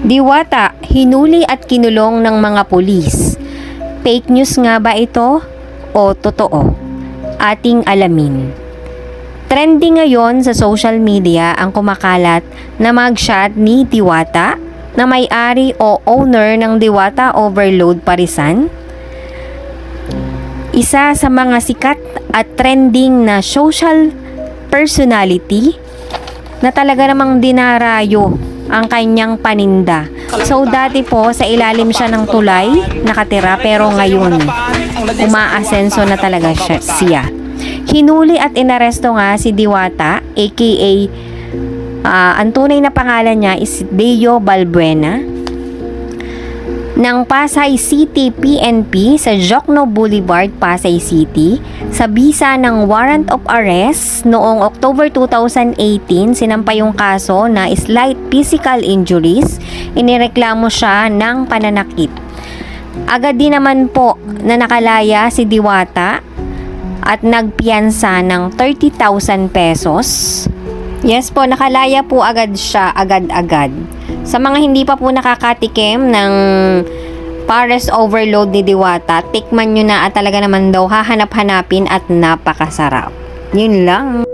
Diwata, hinuli at kinulong ng mga pulis. Fake news nga ba ito o totoo? Ating alamin. Trending ngayon sa social media ang kumakalat na mugshot ni Diwata na may-ari o owner ng Diwata Overload Parisan. Isa sa mga sikat at trending na social personality na talaga namang dinarayo ang kanyang paninda. So dati po sa ilalim siya ng tulay nakatira pero ngayon umaasenso na talaga siya, siya. Hinuli at inaresto nga si Diwata aka ah, ang tunay na pangalan niya is Deo Balbuena ng Pasay City PNP sa Jokno Boulevard, Pasay City sa bisa ng warrant of arrest noong October 2018 sinampa yung kaso na slight physical injuries. Inireklamo siya ng pananakit. Agad din naman po na nakalaya si Diwata at nagpiyansa ng 30,000 pesos. Yes po, nakalaya po agad siya, agad-agad. Sa mga hindi pa po nakakatikim ng Pares Overload ni Diwata, tikman nyo na at talaga naman daw hahanap-hanapin at napakasarap. Yun lang.